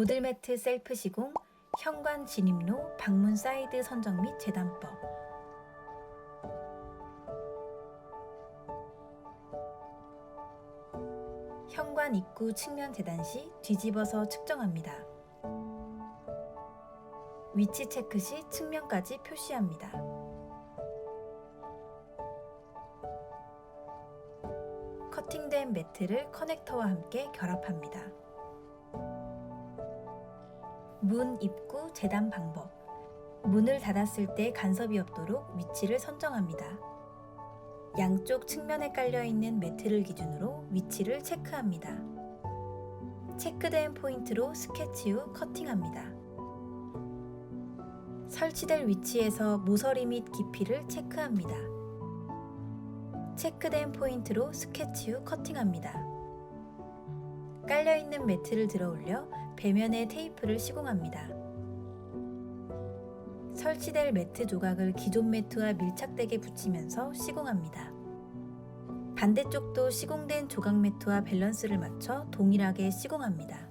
보들매트 셀프 시공, 현관 진입로, 방문 사이드 선정 및 재단법. 현관 입구 측면 재단 시 뒤집어서 측정합니다. 위치 체크 시 측면까지 표시합니다. 커팅된 매트를 커넥터와 함께 결합합니다. 문 입구 재단 방법. 문을 닫았을 때 간섭이 없도록 위치를 선정합니다. 양쪽 측면에 깔려 있는 매트를 기준으로 위치를 체크합니다. 체크된 포인트로 스케치 후 커팅합니다. 설치될 위치에서 모서리 및 깊이를 체크합니다. 체크된 포인트로 스케치 후 커팅합니다. 깔려있는 매트를 들어 올려 배면에 테이프를 시공합니다. 설치될 매트 조각을 기존 매트와 밀착되게 붙이면서 시공합니다. 반대쪽도 시공된 조각 매트와 밸런스를 맞춰 동일하게 시공합니다.